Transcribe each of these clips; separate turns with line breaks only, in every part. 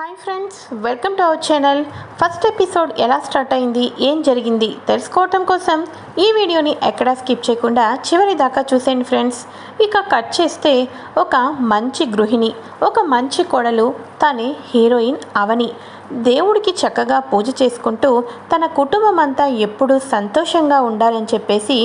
Hi friends welcome to our channel. First episode ఎలా start అయింది ఏం జరిగింది తెలుసుకోవటం కోసం ఈ వీడియోని ఎక్కడా స్కిప్ చేయకుండా చివరి దాకా చూసేయండి ఫ్రెండ్స్. ఇక కట్ చేస్తే ఒక మంచి గృహిణి ఒక మంచి కోడలు తనే హీరోయిన్ అవని. దేవుడికి చక్కగా పూజ చేసుకుంటూ తన కుటుంబం అంతా ఎప్పుడూ సంతోషంగా ఉండాలని చెప్పేసి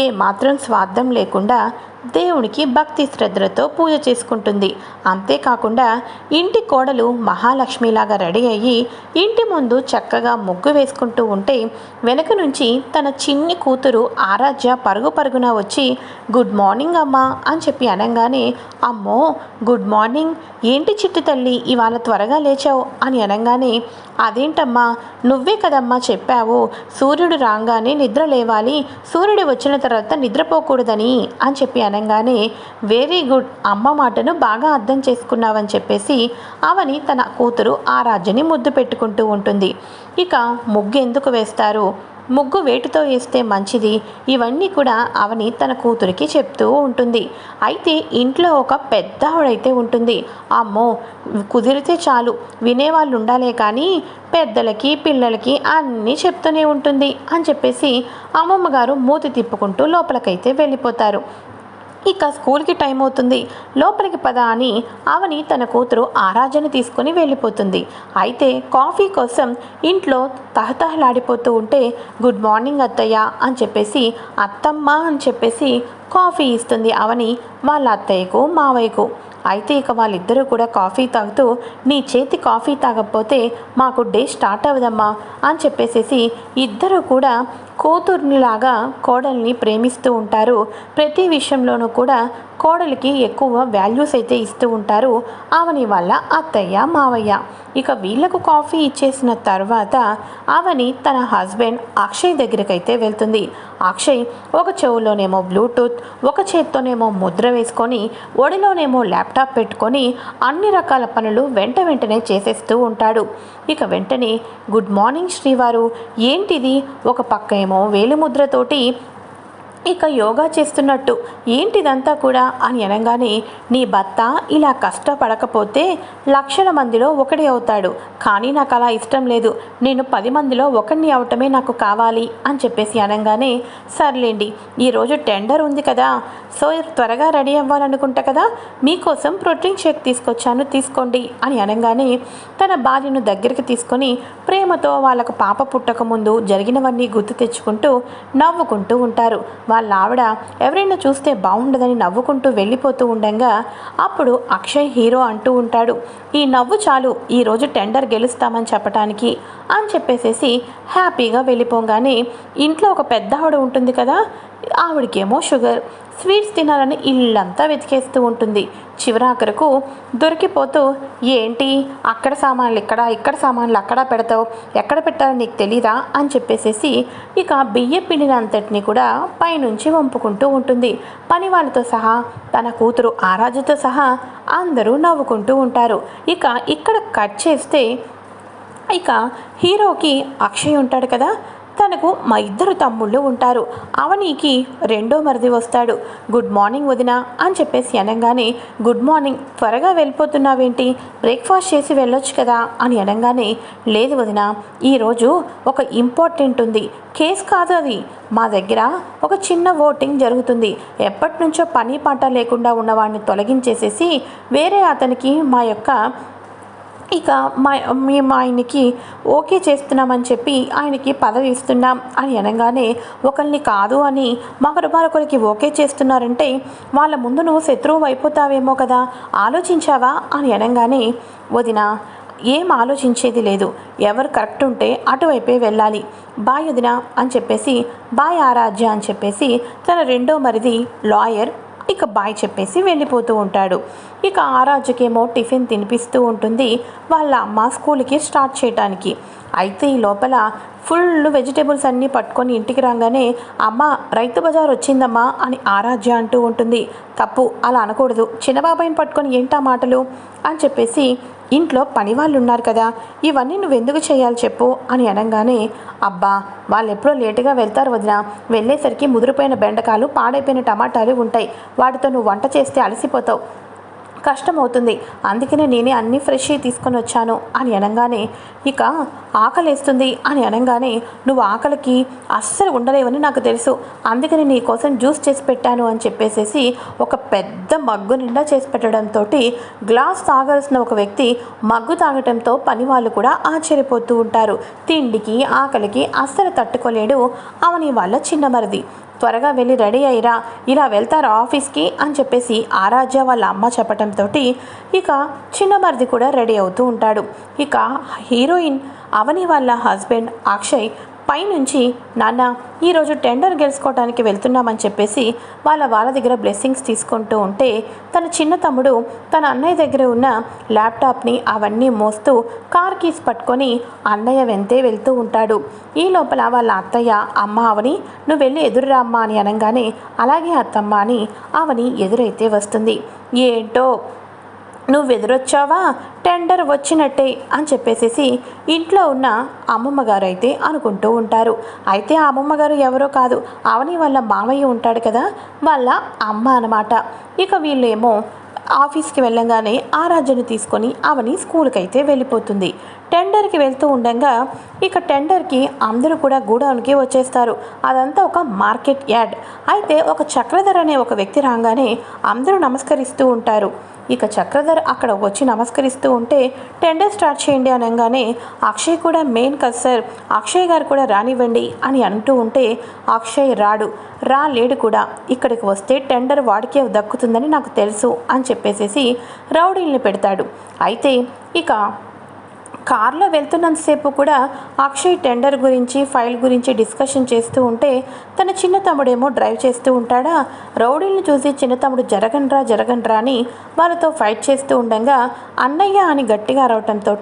ఏ మాత్రం స్వార్థం లేకుండా దేవునికి భక్తి శ్రద్ధలతో పూజ చేసుకుంటుంది. అంతేకాకుండా ఇంటి కోడలు మహాలక్ష్మిలాగా రెడీ అయ్యి ఇంటి ముందు చక్కగా ముగ్గు వేసుకుంటూ ఉంటే వెనక నుంచి తన చిన్ని కూతురు ఆరాధ్య పరుగు పరుగున వచ్చి గుడ్ మార్నింగ్ అమ్మా అని చెప్పి అనగానే అమ్మో గుడ్ మార్నింగ్. ఏంటి చిట్టి తల్లి ఇవాళ త్వరగా లేచావు అని అనగానే అదేంటమ్మా నువ్వే కదమ్మా చెప్పావు. సూర్యుడు రాగానే నిద్ర లేవాలి. సూర్యుడు వచ్చిన తర్వాత నిద్రపోకూడదని అని చెప్పి అనగానే వెరీ గుడ్ అమ్మ మాటను బాగా అర్థం చేసుకున్నావని చెప్పేసి అవని తన కూతురు ఆ రాజుని ముద్దు పెట్టుకుంటూ ఉంటుంది. ఇక ముగ్గు ఎందుకు వేస్తారు? ముగ్గు వేటితో వేస్తే మంచిది. ఇవన్నీ కూడా అవని తన కూతురికి చెప్తూ ఉంటుంది. అయితే ఇంట్లో ఒక పెద్ద ఆవిడైతే ఉంటుంది. అమ్మో కుదిరితే చాలు వినేవాళ్ళు ఉండాలే కానీ పెద్దలకి పిల్లలకి అన్నీ చెప్తూనే ఉంటుంది అని చెప్పేసి అమ్మమ్మ గారు మూతి తిప్పుకుంటూ లోపలికైతే వెళ్ళిపోతారు. ఇక స్కూల్కి టైం అవుతుంది. లోపలికి పద అని అవని తన కూతురు ఆరాజన తీసుకుని వెళ్ళిపోతుంది. అయితే కాఫీ కోసం ఇంట్లో తహతహలాడిపోతూ ఉంటే గుడ్ మార్నింగ్ అత్తయ్య అని చెప్పేసి అత్తమ్మ అని చెప్పేసి కాఫీ ఇస్తుంది అవని వాళ్ళ అత్తయ్యకు మావయ్యకు. అయితే ఇక వాళ్ళిద్దరూ కూడా కాఫీ తాగుతూ నీ చేతి కాఫీ తాగకపోతే మాకు డే స్టార్ట్ అవ్వదమ్మా అని చెప్పేసేసి ఇద్దరు కూడా కూతుర్నిలాగా కోడల్ని ప్రేమిస్తూ ఉంటారు. ప్రతి విషయంలోనూ కూడా కోడలికి ఎక్కువ వాల్యూస్ అయితే ఇస్తూ ఉంటారు అవని వాళ్ళ అత్తయ్య మావయ్య. ఇక వీళ్ళకు కాఫీ ఇచ్చేసిన తర్వాత అవని తన హస్బెండ్ అక్షయ్ దగ్గరికి అయితే వెళ్తుంది. అక్షయ్ ఒక చెవులోనేమో బ్లూటూత్ ఒక చేత్తోనేమో ముద్ర వేసుకొని ఒడిలోనేమో ల్యాప్టాప్ పెట్టుకొని అన్ని రకాల పనులు వెంట వెంటనే చేసేస్తూ ఉంటాడు. ఇక వెంటనే గుడ్ మార్నింగ్ శ్రీవారు ఏంటిది? ఒక పక్క ఏమో వేలిముద్రతోటి ఇక యోగా చేస్తున్నట్టు ఏంటిదంతా కూడా అని అనగానే నీ భర్త ఇలా కష్టపడకపోతే లక్షల మందిలో ఒకటి అవుతాడు. కానీ నాకు అలా ఇష్టం లేదు. నేను పది మందిలో ఒకరిని అవటమే నాకు కావాలి అని చెప్పేసి అనగానే సర్లేండి ఈరోజు టెండర్ ఉంది కదా సో త్వరగా రెడీ అవ్వాలనుకుంటా కదా మీకోసం ప్రోటీన్ షేక్ తీసుకొచ్చాను తీసుకోండి అని అనగానే తన భార్యను దగ్గరికి తీసుకొని ప్రేమతో వాళ్ళకు పాప పుట్టకముందు జరిగినవన్నీ గుర్తు తెచ్చుకుంటూ నవ్వుకుంటూ ఉంటారు. వాళ్ళ ఆవిడ ఎవరైనా చూస్తే బాగుండదని నవ్వుకుంటూ వెళ్ళిపోతూ ఉండగా అప్పుడు అక్షయ్ హీరో అంటూ ఉంటాడు ఈ నవ్వు చాలు ఈరోజు టెండర్ గెలుస్తామని చెప్పటానికి అని చెప్పేసేసి హ్యాపీగా వెళ్ళిపోగానే ఇంట్లో ఒక పెద్ద ఆవిడ ఉంటుంది కదా ఆవిడకేమో షుగర్. స్వీట్స్ తినాలని ఇల్లంతా వెతికేస్తూ ఉంటుంది. చివరాఖరకు దొరికిపోతూ ఏంటి? అక్కడ సామాన్లు ఇక్కడ ఇక్కడ సామాన్లు అక్కడ పెడతావు? ఎక్కడ పెట్టాలో నీకు తెలీదా? అని చెప్పేసేసి ఇక బియ్య పిండినంతటిని కూడా పైనుంచి వంపుకుంటూ ఉంటుంది. పని వాళ్ళతో సహా తన కూతురు ఆరాజుతో సహా అందరూ నవ్వుకుంటూ ఉంటారు. ఇక ఇక్కడ కట్ చేస్తే ఇక హీరోకి అక్షయ్ ఉంటాడు కదా. తనకు మా ఇద్దరు తమ్ముళ్ళు ఉంటారు. అవనీకి రెండో మరిది వస్తాడు. గుడ్ మార్నింగ్ వదిన అని చెప్పేసి అనగానే గుడ్ మార్నింగ్ త్వరగా వెళ్ళిపోతున్నావేంటి? బ్రేక్ఫాస్ట్ చేసి వెళ్ళొచ్చు కదా? అని అనగానే లేదు వదిన ఈరోజు ఒక ఇంపార్టెంట్ ఉంది. కేస్ కాదు అది. మా దగ్గర ఒక చిన్న ఓటింగ్ జరుగుతుంది. ఎప్పటి నుంచో పని పాట లేకుండా ఉన్నవాడిని తొలగించేసేసి వేరే అతనికి మా యొక్క ఇక మా మేము ఆయనకి ఓకే చేస్తున్నామని చెప్పి ఆయనకి పదవి ఇస్తున్నాం. అని అనగానే ఒకరిని కాదు అని మరొకరు మరొకరికి ఓకే చేస్తున్నారంటే వాళ్ళ ముందు నువ్వు శత్రువు అయిపోతావేమో కదా ఆలోచించావా? అని అనగానే వదిన ఏం ఆలోచించేది లేదు. ఎవరు కరెక్ట్ ఉంటే అటువైపే వెళ్ళాలి. బాయ్ వదిన అని చెప్పేసి బాయ్ ఆరాధ్య అని చెప్పేసి తన రెండో మరిది లాయర్ ఇక బాయ్ చెప్పేసి వెళ్ళిపోతూ ఉంటాడు. ఇక ఆరాజుకేమో టిఫిన్ తినిపిస్తూ ఉంటుంది వాళ్ళ అమ్మ స్కూల్కి స్టార్ట్ చేయడానికి అయితే ఈ లోపల ఫుల్ వెజిటేబుల్స్ అన్నీ పట్టుకొని ఇంటికి రాగానే అమ్మ రైతు బజార్ వచ్చిందమ్మా అని ఆరాధ్య అంటూ ఉంటుంది. తప్పు అలా అనకూడదు. చిన్నబాబాయిని పట్టుకొని ఏంటా మాటలు? అని చెప్పేసి ఇంట్లో పని వాళ్ళు ఉన్నారు కదా ఇవన్నీ నువ్వెందుకు చేయాలి చెప్పు అని అనగానే అబ్బా వాళ్ళు ఎప్పుడో లేటుగా వెళ్తారు వదిన. వెళ్ళేసరికి ముదిరిపోయిన బెండకాలు పాడైపోయిన టమాటాలు ఉంటాయి. వాటితో నువ్వు వంట చేస్తే అలసిపోతావు. కష్టమవుతుంది. అందుకనే నేనే అన్ని ఫ్రెష్ తీసుకొని వచ్చాను అని అనగానే ఇక ఆకలేస్తుంది అని అనగానే నువ్వు ఆకలికి అస్సలు ఉండలేవని నాకు తెలుసు. అందుకని నీ కోసం జ్యూస్ చేసి పెట్టాను అని చెప్పేసేసి ఒక పెద్ద మగ్గు నిండా చేసి పెట్టడంతో గ్లాస్ తాగాల్సిన ఒక వ్యక్తి మగ్గు తాగటంతో పని వాళ్ళు కూడా ఆశ్చర్యపోతూ ఉంటారు. తిండికి ఆకలికి అస్సలు తట్టుకోలేడు. అవని వాళ్ళ చిన్నమరిది. త్వరగా వెళ్ళి రెడీ అయ్యిరా. ఇలా వెళ్తారా ఆఫీస్కి? అని చెప్పేసి ఆరాధ్య వాళ్ళ అమ్మ చెప్పటంతో ఇక చిన్నమర్ది కూడా రెడీ అవుతూ ఉంటాడు. ఇక హీరోయిన్ అవని వాళ్ళ హస్బెండ్ అక్షయ్ పైనుంచి నాన్న ఈరోజు టెండర్ గెలుచుకోవడానికి వెళ్తున్నామని చెప్పేసి వాళ్ళ వాళ్ళ దగ్గర బ్లెస్సింగ్స్ తీసుకుంటూ ఉంటే తన చిన్న తమ్ముడు తన అన్నయ్య దగ్గర ఉన్న ల్యాప్టాప్ని అవన్నీ మోస్తూ కార్ కీస్ పట్టుకొని అన్నయ్య వెంతే వెళ్తూ ఉంటాడు. ఈ లోపల వాళ్ళ అత్తయ్య అమ్మ అవని నువ్వు వెళ్ళి ఎదురురా అమ్మ అని అనగానే అలాగే అత్తమ్మ అని అవని ఎదురైతే వస్తుంది. ఏంటో నువ్వు ఎదురొచ్చావా టెండర్ వచ్చినట్టే అని చెప్పేసేసి ఇంట్లో ఉన్న అమ్మమ్మ గారు అయితే అనుకుంటూ ఉంటారు. అయితే ఆ అమ్మమ్మ గారు ఎవరో కాదు. అవని వాళ్ళ మామయ్య ఉంటాడు కదా వాళ్ళ అమ్మ అనమాట ఇక వీళ్ళేమో ఆఫీస్కి వెళ్ళంగానే ఆ రాజ్యను తీసుకొని అవని స్కూల్కి అయితే వెళ్ళిపోతుంది. టెండర్కి వెళ్తూ ఉండగా ఇక టెండర్కి అందరూ కూడా గూడౌన్కి వచ్చేస్తారు. అదంతా ఒక మార్కెట్ యాడ్ అయితే ఒక చక్రధర్ అనే ఒక వ్యక్తి రాగానే అందరూ నమస్కరిస్తూ ఉంటారు. ఇక చక్రధర్ అక్కడ వచ్చి నమస్కరిస్తూ ఉంటే టెండర్ స్టార్ట్ చేయండి అనగానే అక్షయ్ కూడా మెయిన్ కదా సార్. అక్షయ్ గారు కూడా రానివ్వండి అని అంటూ ఉంటే అక్షయ్ రాడు. రా లేడు కూడా. ఇక్కడికి వస్తే టెండర్ వాడికే దక్కుతుందని నాకు తెలుసు అని చెప్పేసేసి రౌడీల్ని పెడతాడు. అయితే ఇక కార్లో వెళ్తున్నంతసేపు కూడా అక్షయ్ టెండర్ గురించి ఫైల్ గురించి డిస్కషన్ చేస్తూ ఉంటే తన చిన్న తమ్ముడేమో డ్రైవ్ చేస్తూ ఉంటాడా? రౌడీలను చూసి చిన్న తమ్ముడు జరగండ్రా జరగండ్రా అని వాళ్ళతో ఫైట్ చేస్తూ ఉండగా అన్నయ్య అని గట్టిగా రావటంతో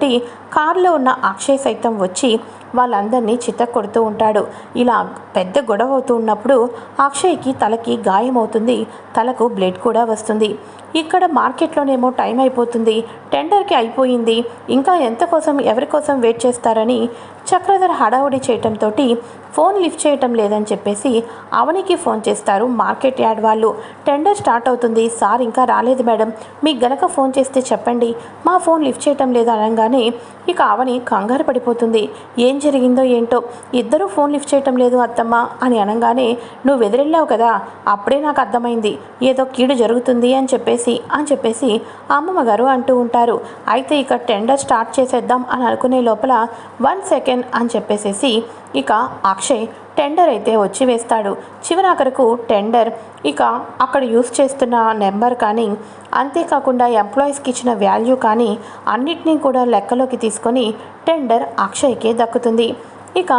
కారులో ఉన్న అక్షయ్ సైతం వచ్చి వాళ్ళందరినీ చిత్త కొడుతూ ఉంటాడు. ఇలా పెద్ద గొడవ అవుతూ ఉన్నప్పుడు అక్షయ్కి తలకి గాయమవుతుంది. తలకు బ్లడ్ కూడా వస్తుంది. ఇక్కడ మార్కెట్లోనేమో టైం అయిపోతుంది టెండర్కి అయిపోయింది ఇంకా ఎంత కోసం ఎవరి కోసం వెయిట్ చేస్తారని చక్రధర్ హడావుడి చేయటంతో ఫోన్ లిఫ్ట్ చేయటం లేదని చెప్పేసి అవనికి ఫోన్ చేస్తారు మార్కెట్ యార్డ్ వాళ్ళు. టెండర్ స్టార్ట్ అవుతుంది సార్ ఇంకా రాలేదు మేడం మీకు గనక ఫోన్ చేస్తే చెప్పండి మా ఫోన్ లిఫ్ట్ చేయటం లేదు అనగానే ఇక అవని కంగారు పడిపోతుంది. ఏం జరిగిందో ఏంటో ఇద్దరూ ఫోన్ లిఫ్ట్ చేయటం లేదు అత్తమ్మ అని అనగానే నువ్వు ఎదురెళ్ళావు కదా అప్పుడే నాకు అర్థమైంది ఏదో కీడు జరుగుతుంది అని చెప్పేసి అని చెప్పేసి అమ్మమ్మ గారు అంటూ ఉంటారు. అయితే ఇక టెండర్ స్టార్ట్ చేసేద్దాం అని అనుకునే లోపల వన్ సెకండ్ అని చెప్పేసేసి ఇక అక్షయ్ టెండర్ అయితే వచ్చి వేస్తాడు. చివరాఖరకు టెండర్ ఇక అక్కడ యూస్ చేస్తున్న నెంబర్ కానీ అంతేకాకుండా ఎంప్లాయీస్కి ఇచ్చిన వాల్యూ కానీ అన్నిటినీ కూడా లెక్కలోకి తీసుకొని టెండర్ అక్షయ్కే దక్కుతుంది. ఇక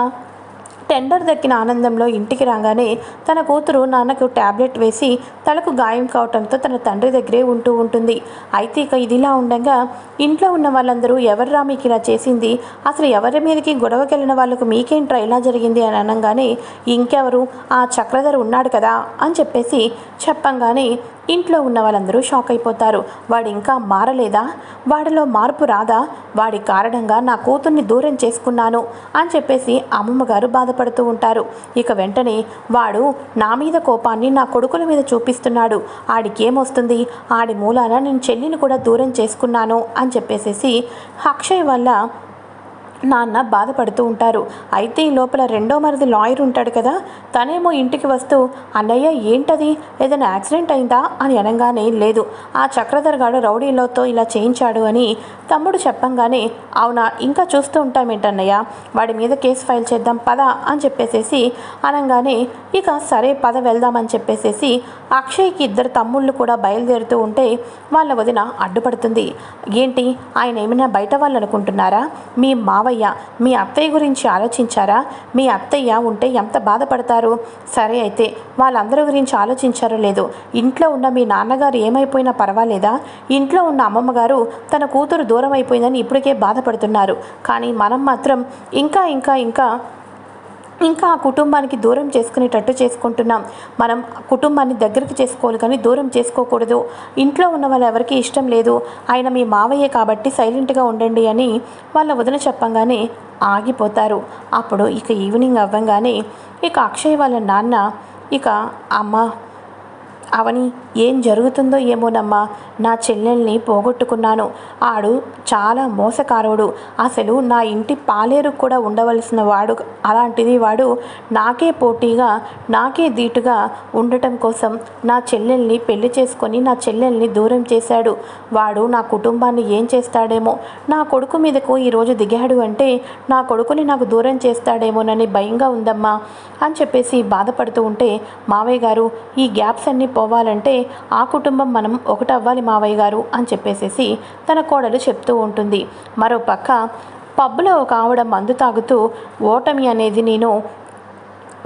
టెండర్ దక్కిన ఆనందంలో ఇంటికి రాగానే తన కూతురు నాన్నకు ట్యాబ్లెట్ వేసి తలకు గాయం కావటంతో తన తండ్రి దగ్గరే ఉంటూ ఉంటుంది. అయితే ఇక ఇదిలా ఉండగా ఇంట్లో ఉన్న వాళ్ళందరూ ఎవర్రా మీకు ఇలా చేసింది? అసలు ఎవరి మీదకి గొడవకెళ్ళిన వాళ్ళకు మీకేంట్రా ఇలా జరిగింది అని అనగానే ఇంకెవరు? ఆ చక్రధర్ ఉన్నాడు కదా అని చెప్పేసి చెప్పంగానే ఇంట్లో ఉన్న వాళ్ళందరూ షాక్ అయిపోతారు. వాడు ఇంకా మారలేదా? వాడిలో మార్పు రాదా? వాడి కారణంగా నా కూతుర్ని దూరం చేసుకున్నాను అని చెప్పేసి అమ్మమ్మ గారు బాధపడుతూ ఉంటారు. ఇక వెంటనే వాడు నా మీద కోపాన్ని నా కొడుకుల మీద చూపిస్తున్నాడు. ఆడికి ఏమొస్తుంది ఆడి మూలాన నేను చెల్లిని కూడా దూరం చేసుకున్నాను అని చెప్పేసేసి అక్షయ్ వల్ల నాన్న బాధపడుతూ ఉంటారు. అయితే ఈ లోపల రెండో మరిది లాయర్ ఉంటాడు కదా తనేమో ఇంటికి వస్తూ అన్నయ్య ఏంటది? ఏదైనా యాక్సిడెంట్ అయిందా? అని అనగానే లేదు. ఆ చక్రధరగాడు రౌడీలతో ఇలా చేయించాడు అని తమ్ముడు చెప్పంగానే అవునా ఇంకా చూస్తూ ఉంటామేంటన్నయ్య? వాడి మీద కేసు ఫైల్ చేద్దాం పద అని చెప్పేసేసి అనగానే ఇక సరే పద వెళ్దామని చెప్పేసేసి అక్షయ్కి ఇద్దరు తమ్ముళ్ళు కూడా బయలుదేరుతూ ఉంటే వాళ్ళ వదిన అడ్డుపడుతుంది. ఏంటి? ఆయన ఏమైనా బయట వాళ్ళు అనుకుంటున్నారా మీ మావయ్య మీ అత్తయ్య గురించి ఆలోచించారా? మీ అత్తయ్య ఉంటే ఎంత బాధపడతారు? సరే అయితే వాళ్ళందరి గురించి ఆలోచించారో లేదో? ఇంట్లో ఉన్న మీ నాన్నగారు ఏమైపోయినా పర్వాలేదా? ఇంట్లో ఉన్న అమ్మమ్మ గారు తన కూతురు దూరం అయిపోయిందని ఇప్పటికే బాధపడుతున్నారు. కానీ మనం మాత్రం ఇంకా ఇంకా ఇంకా ఇంకా ఆ కుటుంబానికి దూరం చేసుకునేటట్టు చేసుకుంటున్నాం. మనం కుటుంబాన్ని దగ్గరికి చేసుకోవాలి కానీ దూరం చేసుకోకూడదు. ఇంట్లో ఉన్న వాళ్ళు ఎవరికి ఇష్టం లేదు. ఆయన మీ మావయ్య కాబట్టి సైలెంట్గా ఉండండి అని వాళ్ళ వదిన చెప్పంగానే ఆగిపోతారు. అప్పుడు ఇక ఈవినింగ్ అవ్వంగానే ఇక అక్షయ్ వాళ్ళ నాన్న ఇక అమ్మ అవని ఏం జరుగుతుందో ఏమోనమ్మా నా చెల్లెల్ని పోగొట్టుకున్నాను. ఆడు చాలా మోసకారుడు. అసలు నా ఇంటి పాలేరు కూడా ఉండవలసిన వాడు అలాంటిది వాడు నాకే పోటీగా నాకే ధీటుగా ఉండటం కోసం నా చెల్లెల్ని పెళ్ళి చేసుకొని నా చెల్లెల్ని దూరం చేశాడు. వాడు నా కుటుంబాన్ని ఏం చేస్తాడేమో నా కొడుకు మీదకు ఈరోజు దిగాడు అంటే నా కొడుకుని నాకు దూరం చేస్తాడేమోనని భయంగా ఉందమ్మా అని చెప్పేసి బాధపడుతూ ఉంటే మావయ్య గారు ఈ గ్యాప్స్ అన్నీ పోవాలంటే ఆ కుటుంబం మనం ఒకటవ్వాలి మావయ్య గారు అని చెప్పేసేసి తన కోడలు చెప్తూ ఉంటుంది. మరోపక్క పబ్బులో ఒక ఆవిడ మందు తాగుతూ ఓటమి అనేది నేను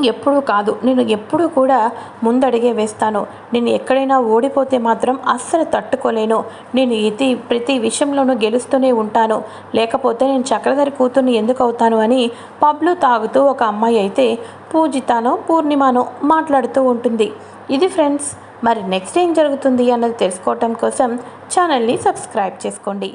ఎప్పుడూ కాదు నేను ఎప్పుడూ కూడా ముందడిగే వేస్తాను. నేను ఎక్కడైనా ఓడిపోతే మాత్రం అస్సలు తట్టుకోలేను. నేను ఇది ప్రతి విషయంలోనూ గెలుస్తూనే ఉంటాను. లేకపోతే నేను చక్రధరి కూతుర్ని ఎందుకు అవుతాను? అని పబ్లో తాగుతూ ఒక అమ్మాయి అయితే పూజితానో పూర్ణిమానో మాట్లాడుతూ ఉంటుంది. ఇది ఫ్రెండ్స్ మరి నెక్స్ట్ ఏం జరుగుతుంది అన్నది తెలుసుకోవటం కోసం ఛానల్ని సబ్స్క్రైబ్ చేసుకోండి.